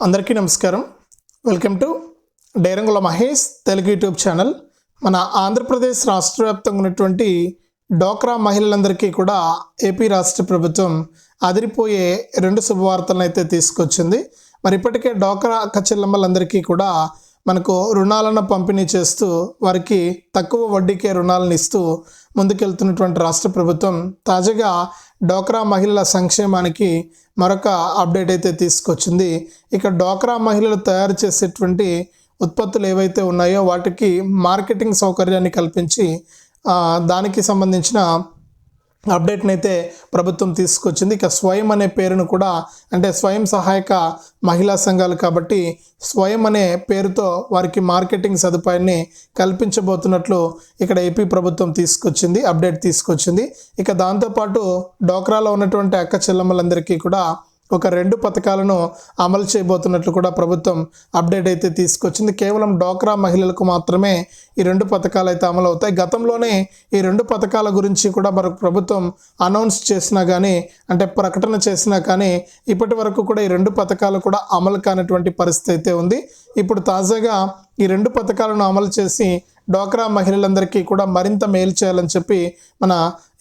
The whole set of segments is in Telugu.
అందరికీ నమస్కారం. Welcome to Dairangula Mahesh Telugu YouTube channel. మన ఆంధ్రప్రదేశ్ రాష్ట్ర వ్యాప్తంగా ఉన్నటువంటి డోక్రా మహిళలందరికీ కూడా ఏపీ రాష్ట్ర ప్రభుత్వం అదిరిపోయే రెండు శుభవార్తలను అయితే తీసుకొచ్చింది. మరి ఇప్పటికే డోక్రా కచ్చిల్లమ్మలందరికీ కూడా మనకు రుణాలను పంపిణీ చేస్తూ వారికి తక్కువ వడ్డీకే రుణాలను ఇస్తూ ముందుకెళ్తున్నటువంటి రాష్ట్ర ప్రభుత్వం తాజాగా డోక్రా మహిళల సంక్షేమానికి మరొక అప్డేట్ అయితే తీసుకొచ్చింది. ఇక డోక్రా మహిళలు తయారు చేసేటువంటి ఉత్పత్తులు ఏవైతే ఉన్నాయో వాటికి మార్కెటింగ్ సౌకర్యాన్ని కల్పించి దానికి సంబంధించిన అప్డేట్ని అయితే ప్రభుత్వం తీసుకొచ్చింది. ఇక స్వయం అనే పేరును కూడా అంటే స్వయం సహాయక మహిళా సంఘాలు కాబట్టి స్వయం అనే పేరుతో వారికి మార్కెటింగ్ సదుపాయాన్ని కల్పించబోతున్నట్లు ఇక్కడ ఏపీ ప్రభుత్వం తీసుకొచ్చింది అప్డేట్ తీసుకొచ్చింది. ఇక దాంతోపాటు డోక్రాలో ఉన్నటువంటి అక్క చెల్లెమ్మలందరికీ కూడా ఒక రెండు పథకాలను అమలు చేయబోతున్నట్లు కూడా ప్రభుత్వం అప్డేట్ అయితే తీసుకొచ్చింది. కేవలం డోక్రా మహిళలకు మాత్రమే ఈ రెండు పథకాలు అయితే అమలు అవుతాయి. గతంలోనే ఈ రెండు పథకాల గురించి కూడా మరొక ప్రభుత్వం అనౌన్స్ చేసినా కానీ అంటే ప్రకటన చేసినా కానీ ఇప్పటి వరకు కూడా ఈ రెండు పథకాలు కూడా అమలు కానటువంటి పరిస్థితి అయితే ఉంది. ఇప్పుడు తాజాగా ఈ రెండు పథకాలను అమలు చేసి డోక్రా మహిళలందరికీ కూడా మరింత మేలు చేయాలని చెప్పి మన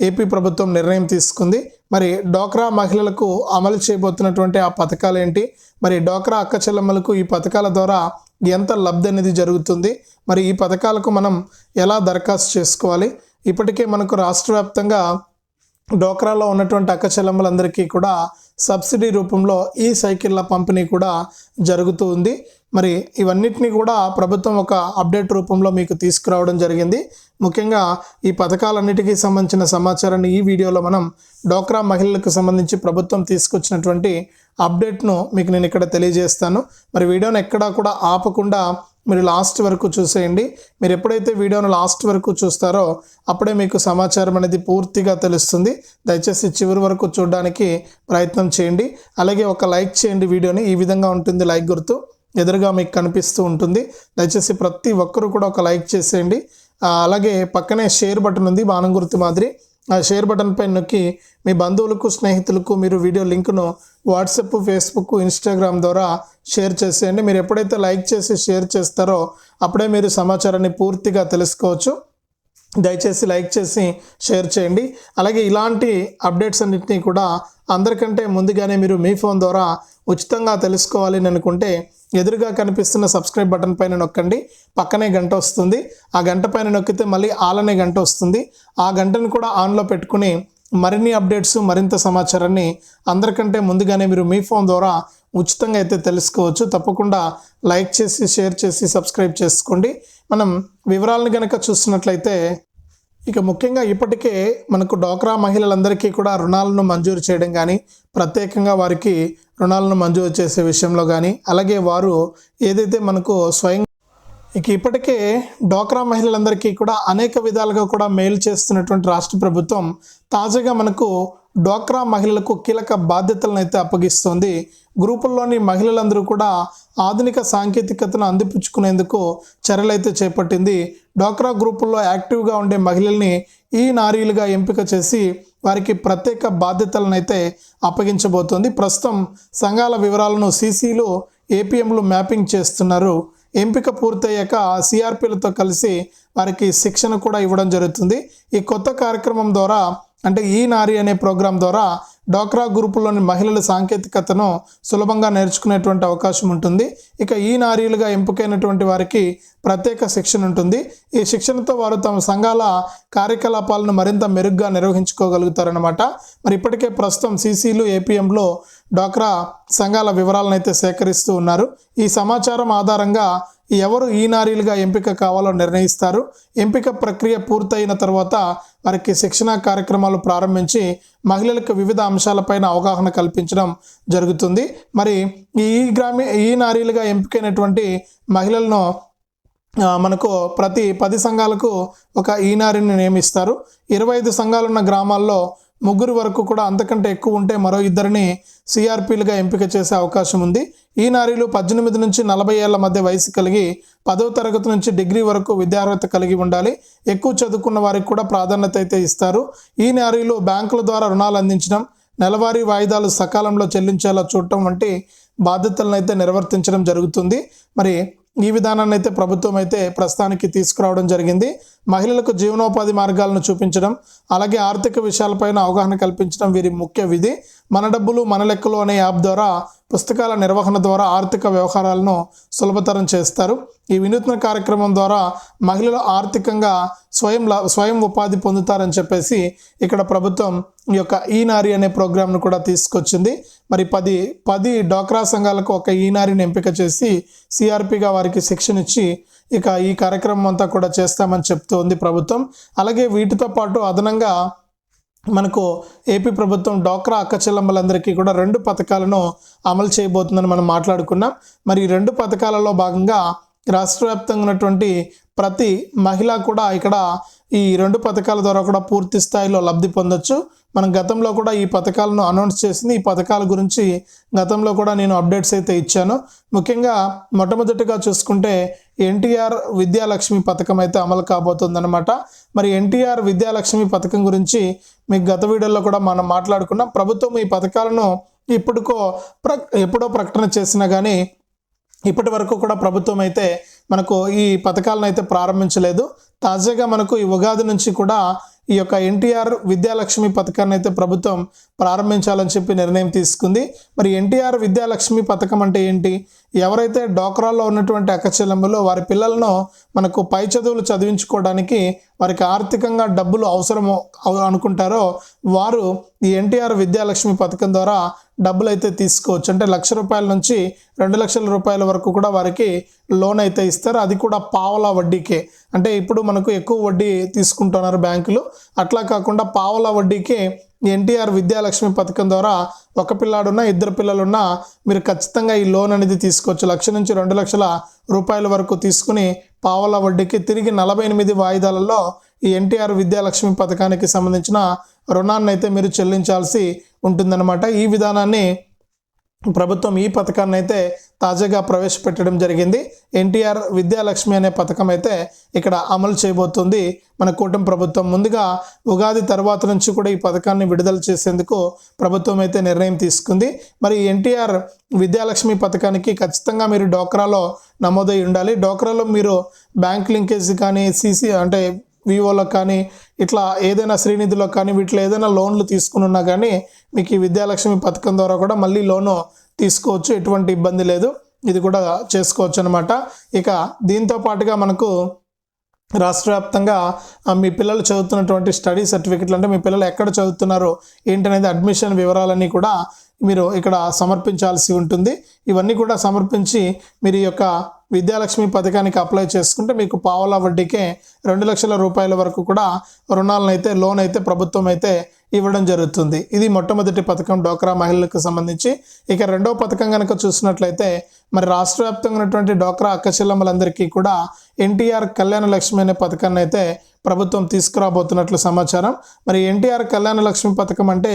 ఏపీ ప్రభుత్వం నిర్ణయం తీసుకుంది. మరి డోక్రా మహిళలకు అమలు చేయబోతున్నటువంటి ఆ పథకాలు ఏంటి? మరి డోక్రా అక్క చెల్లెమ్మలకు ఈ పథకాల ద్వారా ఎంత లబ్ధి అనేది జరుగుతుంది? మరి ఈ పథకాలకు మనం ఎలా దరఖాస్తు చేసుకోవాలి? ఇప్పటికే మనకు రాష్ట్ర వ్యాప్తంగా డోక్రాలో ఉన్నటువంటి అక్క చెల్లెమ్మలందరికీ కూడా సబ్సిడీ రూపంలో ఈ సైకిళ్ళ పంపిణీ కూడా జరుగుతూ ఉంది. మరి ఇవన్నిటిని కూడా ప్రభుత్వం ఒక అప్డేట్ రూపంలో మీకు తీసుకురావడం జరిగింది. ముఖ్యంగా ఈ పథకాలన్నిటికీ సంబంధించిన సమాచారాన్ని ఈ వీడియోలో మనం డోక్రా మహిళలకు సంబంధించి ప్రభుత్వం తీసుకొచ్చినటువంటి అప్డేట్ను మీకు నేను ఇక్కడ తెలియజేస్తాను. మరి వీడియోను ఎక్కడా కూడా ఆపకుండా మీరు లాస్ట్ వరకు చూసేయండి. మీరు ఎప్పుడైతే వీడియోను లాస్ట్ వరకు చూస్తారో అప్పుడే మీకు సమాచారం అనేది పూర్తిగా తెలుస్తుంది. దయచేసి చివరి వరకు చూడడానికి ప్రయత్నం చేయండి. అలాగే ఒక లైక్ చేయండి వీడియోని. ఈ విధంగా ఉంటుంది లైక్ గుర్తు. ఎదురుగా మీకు కనిపిస్తూ ఉంటుంది. దయచేసి ప్రతి ఒక్కరూ కూడా ఒక లైక్ చేసేయండి. అలాగే పక్కనే షేర్ బటన్ ఉంది బాణం గుర్తు మాదిరి. ఆ షేర్ బటన్ పై నొక్కి మీ బంధువులకు స్నేహితులకు మీరు వీడియో లింకును వాట్సాప్ ఫేస్బుక్ ఇన్స్టాగ్రామ్ ద్వారా షేర్ చేసేయండి. మీరు ఎప్పుడైతే లైక్ చేసి షేర్ చేస్తారో అప్పుడే మీరు సమాచారాన్ని పూర్తిగా తెలుసుకోవచ్చు. దయచేసి లైక్ చేసి షేర్ చేయండి. అలాగే ఇలాంటి అప్డేట్స్ అన్నింటినీ కూడా అందరికంటే ముందుగానే మీరు మీ ఫోన్ ద్వారా ఉచితంగా తెలుసుకోవాలి అని అనుకుంటే ఎదురుగా కనిపిస్తున్న సబ్స్క్రైబ్ బటన్ పైన నొక్కండి. పక్కనే గంట వస్తుంది. ఆ గంట పైన నొక్కితే మళ్ళీ ఆల్ అనే గంట వస్తుంది. ఆ గంటను కూడా ఆన్లో పెట్టుకుని మరిన్ని అప్డేట్స్ మరింత సమాచారాన్ని అందరికంటే ముందుగానే మీరు మీ ఫోన్ ద్వారా ఉచితంగా అయితే తెలుసుకోవచ్చు. తప్పకుండా లైక్ చేసి షేర్ చేసి సబ్స్క్రైబ్ చేసుకోండి. మనం వివరాలను కనుక చూస్తున్నట్లయితే ఇక ముఖ్యంగా ఇప్పటికే మనకు డోక్రా మహిళలందరికీ కూడా రుణాలను మంజూరు చేయడం కానీ ప్రత్యేకంగా వారికి రుణాలను మంజూరు చేసే విషయంలో కానీ అలాగే వారు ఏదైతే మనకు స్వయం ఇక ఇప్పటికే డోక్రా మహిళలందరికీ కూడా అనేక విధాలుగా కూడా మేలు చేస్తున్నటువంటి రాష్ట్ర ప్రభుత్వం తాజాగా మనకు డోక్రా మహిళలకు కీలక బాధ్యతలను అయితే అప్పగిస్తోంది. గ్రూపుల్లోని మహిళలందరూ కూడా ఆధునిక సాంకేతికతను అందిపుచ్చుకునేందుకు చర్యలైతే చేపట్టింది. డోక్రా గ్రూపుల్లో యాక్టివ్గా ఉండే మహిళల్ని ఈ నారీలుగా ఎంపిక చేసి వారికి ప్రత్యేక బాధ్యతలనైతే అప్పగించబోతోంది. ప్రస్తుతం సంఘాల వివరాలను సీసీలు ఏపీఎంలు మ్యాపింగ్ చేస్తున్నారు. ఎంపిక పూర్తయ్యాక సిఆర్పీలతో కలిసి వారికి శిక్షణ కూడా ఇవ్వడం జరుగుతుంది. ఈ కొత్త కార్యక్రమం ద్వారా అంటే ఈ నారి అనే ప్రోగ్రాం ద్వారా డోక్రా గ్రూపుల్లోని మహిళల సాంకేతికతను సులభంగా నేర్చుకునేటువంటి అవకాశం ఉంటుంది. ఇక ఈ నారీలుగా ఎంపికైనటువంటి వారికి ప్రత్యేక శిక్షణ ఉంటుంది. ఈ శిక్షణతో వారు తమ సంఘాల కార్యకలాపాలను మరింత మెరుగ్గా నిర్వహించుకోగలుగుతారనమాట మరి ఇప్పటికే ప్రస్తుతం సీసీలు ఏపీఎంలో డోక్రా సంఘాల వివరాలను అయితే సేకరిస్తూ ఉన్నారు. ఈ సమాచారం ఆధారంగా ఎవరు ఈ నారీలుగా ఎంపిక కావాలో నిర్ణయిస్తారు. ఎంపిక ప్రక్రియ పూర్తయిన తర్వాత వారికి శిక్షణా కార్యక్రమాలు ప్రారంభించి మహిళలకు వివిధ అంశాలపైన అవగాహన కల్పించడం జరుగుతుంది. మరి ఈ గ్రామీ ఈ నారీలుగా ఎంపికైనటువంటి మహిళలను మనకు ప్రతి పది సంఘాలకు ఒక ఈనారిని నియమిస్తారు. ఇరవై ఐదు సంఘాలున్న గ్రామాల్లో ముగ్గురు వరకు కూడా అంతకంటే ఎక్కువ ఉంటే మరో ఇద్దరిని సిఆర్పీలుగా ఎంపిక చేసే అవకాశం ఉంది. ఈ నారీలు పద్దెనిమిది నుంచి నలభై ఏళ్ళ మధ్య వయసు కలిగి పదవ తరగతి నుంచి డిగ్రీ వరకు విద్యార్హత కలిగి ఉండాలి. ఎక్కువ చదువుకున్న వారికి కూడా ప్రాధాన్యత అయితే ఇస్తారు. ఈ నారీలు బ్యాంకుల ద్వారా రుణాలు అందించడం నెలవారీ వాయిదాలు సకాలంలో చెల్లించేలా చూడటం వంటి బాధ్యతలను అయితే నిర్వర్తించడం జరుగుతుంది. మరి ఈ విధానాన్ని అయితే ప్రభుత్వం అయితే ప్రస్తుతానికి తీసుకురావడం జరిగింది. మహిళలకు జీవనోపాధి మార్గాలను చూపించడం అలాగే ఆర్థిక విషయాలపైన అవగాహన కల్పించడం వీరి ముఖ్య విధి. మన డబ్బులు మన లెక్కలు అనే యాప్ ద్వారా పుస్తకాల నిర్వహణ ద్వారా ఆర్థిక వ్యవహారాలను సులభతరం చేస్తారు. ఈ వినూత్న కార్యక్రమం ద్వారా మహిళలు ఆర్థికంగా స్వయం స్వయం ఉపాధి పొందుతారని చెప్పేసి ఇక్కడ ప్రభుత్వం ఈ యొక్క ఈనారి అనే ప్రోగ్రామ్ను కూడా తీసుకొచ్చింది. మరి పది పది డ్వాక్రా సంఘాలకు ఒక ఈనారిని ఎంపిక చేసి సిఆర్పిగా వారికి శిక్షణ ఇచ్చి ఇక ఈ కార్యక్రమం అంతా కూడా చేస్తామని చెప్తోంది ప్రభుత్వం. అలాగే వీటితో పాటు అదనంగా మనకు ఏపీ ప్రభుత్వం డ్వాక్రా అక్క చెల్లమ్మలందరికీ కూడా రెండు పథకాలను అమలు చేయబోతుందని మనం మాట్లాడుకున్నాం. మరి ఈ రెండు పథకాలలో భాగంగా రాష్ట్ర వ్యాప్తంగా ఉన్నటువంటి ప్రతి మహిళ కూడా ఇక్కడ ఈ రెండు పథకాల ద్వారా కూడా పూర్తి స్థాయిలో లబ్ధి పొందొచ్చు. మనం గతంలో కూడా ఈ పథకాలను అనౌన్స్ చేసింది. ఈ పథకాల గురించి గతంలో కూడా నేను అప్డేట్స్ అయితే ఇచ్చాను. ముఖ్యంగా మొట్టమొదటిగా చూసుకుంటే ఎన్టీఆర్ విద్యాలక్ష్మి పథకం అయితే అమలు కాబోతుందన్నమాట. మరి ఎన్టీఆర్ విద్యాలక్ష్మి పథకం గురించి మీకు గత వీడియోలో కూడా మనం మాట్లాడుకున్నాం. ప్రభుత్వం ఈ పథకాలను ఇప్పుడుకో ప్ర ఎప్పుడో ప్రకటన చేసినా కానీ ఇప్పటి వరకు కూడా ప్రభుత్వం అయితే మనకు ఈ పథకాలను అయితే ప్రారంభించలేదు. తాజాగా మనకు ఈ ఉగాది నుంచి కూడా ఈ యొక్క ఎన్టీఆర్ విద్యాలక్ష్మి పథకాన్ని అయితే ప్రభుత్వం ప్రారంభించాలని చెప్పి నిర్ణయం తీసుకుంది. మరి ఎన్టీఆర్ విద్యాలక్ష్మి పథకం అంటే ఏంటి? ఎవరైతే డోక్రాల్లో ఉన్నటువంటి అక్కచెల్లెమ్మలు వారి పిల్లలను మనకు పై చదువులు చదివించుకోవడానికి వారికి ఆర్థికంగా డబ్బులు అవసరము అనుకుంటారో వారు ఈ ఎన్టీఆర్ విద్యాలక్ష్మి పథకం ద్వారా డబ్బులు అయితే తీసుకోవచ్చు. అంటే లక్ష రూపాయల నుంచి రెండు లక్షల రూపాయల వరకు కూడా వారికి లోన్ అయితే ఇస్తారు. అది కూడా పావలా వడ్డీకే. అంటే ఇప్పుడు మనకు ఎక్కువ వడ్డీ తీసుకుంటున్నారు బ్యాంకులు. అట్లా కాకుండా పావలా వడ్డీకే ఎన్టీఆర్ విద్యాలక్ష్మి పథకం ద్వారా ఒక పిల్లాడున్నా ఇద్దరు పిల్లలున్నా మీరు ఖచ్చితంగా ఈ లోన్ అనేది తీసుకోవచ్చు. లక్ష నుంచి రెండు లక్షల రూపాయల వరకు తీసుకుని పావలా వడ్డీకి తిరిగి నలభై ఎనిమిది వాయిదాలలో ఈ ఎన్టీఆర్ విద్యాలక్ష్మి పథకానికి సంబంధించిన రుణాన్ని అయితే మీరు చెల్లించాల్సి ఉంటుందన్నమాట. ఈ విధానాన్ని ప్రభుత్వం ఈ పథకాన్ని అయితే తాజాగా ప్రవేశపెట్టడం జరిగింది. ఎన్టీఆర్ విద్యాలక్ష్మి అనే పథకం అయితే ఇక్కడ అమలు చేయబోతుంది మన కూటమి ప్రభుత్వం. ముందుగా ఉగాది తర్వాత నుంచి కూడా ఈ పథకాన్ని విడుదల చేసేందుకు ప్రభుత్వం అయితే నిర్ణయం తీసుకుంది. మరి ఎన్టీఆర్ విద్యాలక్ష్మి పథకానికి ఖచ్చితంగా మీరు డోక్రాలో నమోదై ఉండాలి. డోక్రాలో మీరు బ్యాంక్ లింకేజ్ కానీ సీసీ అంటే వివోలో కానీ ఇట్లా ఏదైనా శ్రీనిధిలో కానీ వీటిలో ఏదైనా లోన్లు తీసుకునున్నా కానీ మీకు ఈ విద్యాలక్ష్మి పథకం ద్వారా కూడా మళ్ళీ లోను తీసుకోవచ్చు. ఎటువంటి ఇబ్బంది లేదు. ఇది కూడా చేసుకోవచ్చు అనమాట ఇక దీంతో పాటుగా మనకు రాష్ట్ర వ్యాప్తంగా మీ పిల్లలు చదువుతున్నటువంటి స్టడీ సర్టిఫికెట్లు అంటే మీ పిల్లలు ఎక్కడ చదువుతున్నారు ఏంటనేది అడ్మిషన్ వివరాలన్నీ కూడా మీరు ఇక్కడ సమర్పించాల్సి ఉంటుంది. ఇవన్నీ కూడా సమర్పించి మీరు ఈ యొక్క విద్యాలక్ష్మి పథకానికి అప్లై చేసుకుంటే మీకు పావలా వడ్డీకే రెండు లక్షల రూపాయల వరకు కూడా రుణాలను అయితే లోన్ అయితే ప్రభుత్వం అయితే ఇవ్వడం జరుగుతుంది. ఇది మొట్టమొదటి పథకం డోక్రా మహిళలకు సంబంధించి. ఇక రెండవ పథకం కనుక చూసినట్లయితే మరి రాష్ట్ర వ్యాప్తంగా ఉన్నటువంటి డోక్రా అక్కచెల్లమ్మలందరికీ కూడా ఎన్టీఆర్ కళ్యాణ లక్ష్మి అనే పథకాన్ని అయితే ప్రభుత్వం తీసుకురాబోతున్నట్లు సమాచారం. మరి ఎన్టీఆర్ కళ్యాణ లక్ష్మి పథకం అంటే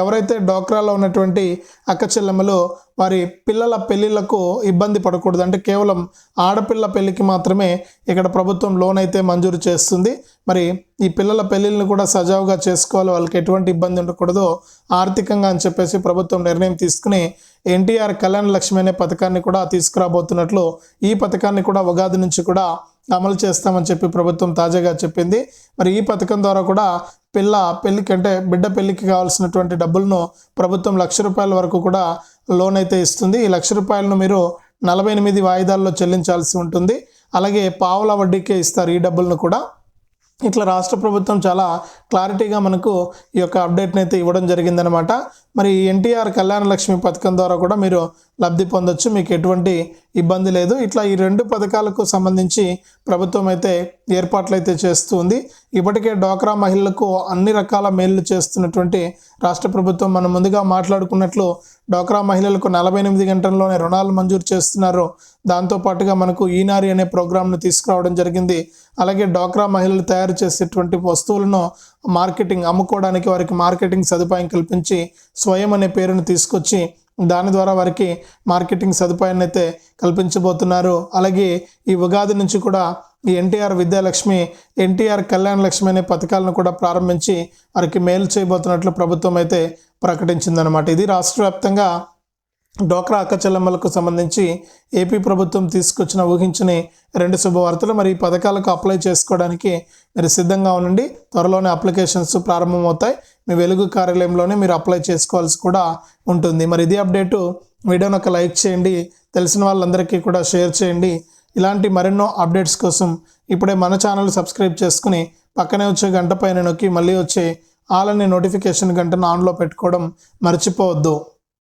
ఎవరైతే డోక్రాలో ఉన్నటువంటి అక్క చెల్లెమ్మలు వారి పిల్లల పెళ్ళిళ్ళకు ఇబ్బంది పడకూడదు. అంటే కేవలం ఆడపిల్ల పెళ్ళికి మాత్రమే ఇక్కడ ప్రభుత్వం లోన్ అయితే మంజూరు చేస్తుంది. మరి ఈ పిల్లల పెళ్ళిళ్ళని కూడా సజావుగా చేసుకోవాలి. వాళ్ళకి ఎటువంటి ఇబ్బంది ఉండకూడదు. ఆర్థికంగా అని చెప్పేసి ప్రభుత్వం నిర్ణయం తీసుకుని ఎన్టీఆర్ కళ్యాణ లక్ష్మి అనే పథకాన్ని కూడా తీసుకురాబోతున్నట్లు ఈ పథకాన్ని కూడా ఉగాది నుంచి కూడా అమలు చేస్తామని చెప్పి ప్రభుత్వం తాజాగా చెప్పింది. మరి ఈ పథకం ద్వారా కూడా పిల్ల పెళ్ళికి అంటే బిడ్డ పెళ్ళికి కావాల్సినటువంటి డబ్బులను ప్రభుత్వం లక్ష రూపాయల వరకు కూడా లోన్ అయితే ఇస్తుంది. ఈ లక్ష రూపాయలను మీరు నలభై ఎనిమిది వాయిదాల్లో చెల్లించాల్సి ఉంటుంది. అలాగే పావుల వడ్డీకే ఇస్తారు ఈ డబ్బులను కూడా. ఇట్లా రాష్ట్ర ప్రభుత్వం చాలా క్లారిటీగా మనకు ఈ యొక్క అప్డేట్ని అయితే ఇవ్వడం జరిగిందనమాట మరి ఎన్టీఆర్ కళ్యాణ లక్ష్మి పథకం ద్వారా కూడా మీరు లబ్ధి పొందొచ్చు. మీకు ఎటువంటి ఇబ్బంది లేదు. ఇట్లా ఈ రెండు పథకాలకు సంబంధించి ప్రభుత్వం అయితే ఏర్పాట్లు అయితే చేస్తుంది. ఇప్పటికే డోక్రా మహిళలకు అన్ని రకాల మేలు చేస్తున్నటువంటి రాష్ట్ర ప్రభుత్వం మనం ముందుగా మాట్లాడుకున్నట్లు డోక్రా మహిళలకు నలభై ఎనిమిది గంటల్లోనే రుణాలు మంజూరు చేస్తున్నారు. దాంతోపాటుగా మనకు ఈనారి అనే ప్రోగ్రామ్ను తీసుకురావడం జరిగింది. అలాగే డోక్రా మహిళలు తయారు చేసేటువంటి వస్తువులను మార్కెటింగ్ అమ్ముకోవడానికి వారికి మార్కెటింగ్ సదుపాయం కల్పించి స్వయం అనే పేరును తీసుకొచ్చి దాని ద్వారా వారికి మార్కెటింగ్ సదుపాయాన్ని అయితే కల్పించబోతున్నారు. అలాగే ఈ ఉగాది నుంచి కూడా ఈ ఎన్టీఆర్ విద్యాలక్ష్మి ఎన్టీఆర్ కళ్యాణ లక్ష్మి అనే పథకాలను కూడా ప్రారంభించి వారికి మేలు చేయబోతున్నట్లు ప్రభుత్వం అయితే ప్రకటించిందనమాట ఇది రాష్ట్ర వ్యాప్తంగా డోక్రా అక్కచెల్లమ్మలకు సంబంధించి ఏపీ ప్రభుత్వం తీసుకొచ్చిన ఊహించని రెండు శుభవార్తలు. మరి ఈ పథకాలకు అప్లై చేసుకోవడానికి మీరు సిద్ధంగా ఉండండి. త్వరలోనే అప్లికేషన్స్ ప్రారంభమవుతాయి. మీ వెలుగు కార్యాలయంలోనే మీరు అప్లై చేసుకోవాల్సి కూడా ఉంటుంది. మరి ఇది అప్డేటు. వీడియోని ఒక లైక్ చేయండి. తెలిసిన వాళ్ళందరికీ కూడా షేర్ చేయండి. ఇలాంటి మరెన్నో అప్డేట్స్ కోసం ఇప్పుడే మన ఛానల్ సబ్స్క్రైబ్ చేసుకుని పక్కనే వచ్చే గంట పైన నొక్కి మళ్ళీ వచ్చే ఆల్ అనే నోటిఫికేషన్ గంటను ఆన్లో పెట్టుకోవడం మర్చిపోవద్దు.